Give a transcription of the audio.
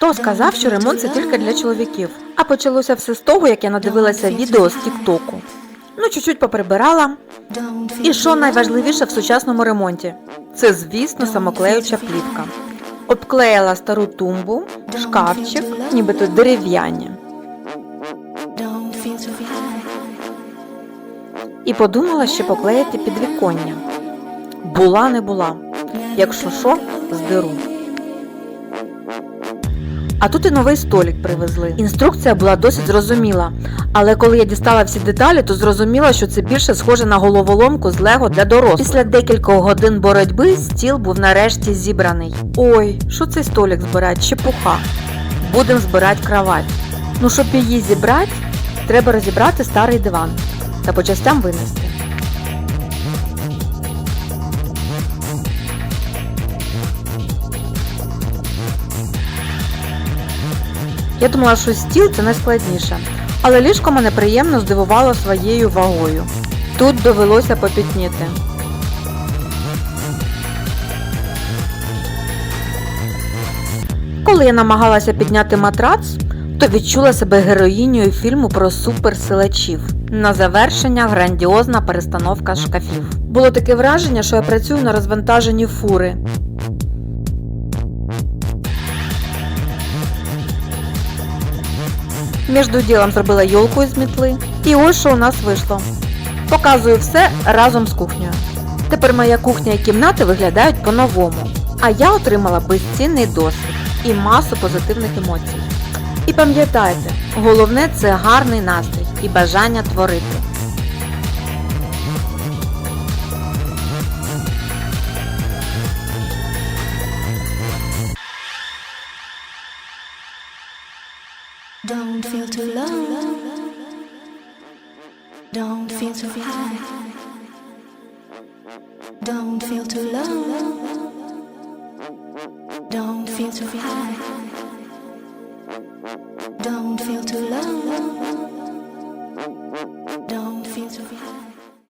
Хто сказав, що ремонт це тільки для чоловіків? А почалося все з того, як я надивилася відео з Тіктоку. Ну, чуть-чуть поприбирала. І що найважливіше в сучасному ремонті? Це, звісно, самоклеюча плівка. Обклеїла стару тумбу, шкафчик, нібито дерев'яні. І подумала, що поклеїти підвіконня. Була не була. Якщо що, здеру. А тут і новий столик привезли. Інструкція була досить зрозуміла, але коли я дістала всі деталі, то зрозуміла, що це більше схоже на головоломку з Лего для дорослих. Після декількох годин боротьби стіл був нарешті зібраний. Ой, що цей столик збирать? Чепуха. Будемо збирати кровать. Ну, щоб її зібрати, треба розібрати старий диван та по частям винести. Я думала, що стіл це найскладніше, але ліжко мене приємно здивувало своєю вагою. Тут довелося попітніти. Коли я намагалася підняти матрац, то відчула себе героїнею фільму про суперсилачів. На завершення грандіозна перестановка шкафів. Було таке враження, що я працюю на розвантаженні фури. Між ділом зробила йолку із мітли. І ось що у нас вийшло. Показую все разом з кухнею. Тепер моя кухня і кімнати виглядають по-новому. А я отримала безцінний досвід і масу позитивних емоцій. І пам'ятайте, головне це гарний настрій і бажання творити. Don't feel too low. Don't feel too high. Don't feel too low. Don't feel too high. Don't feel too low.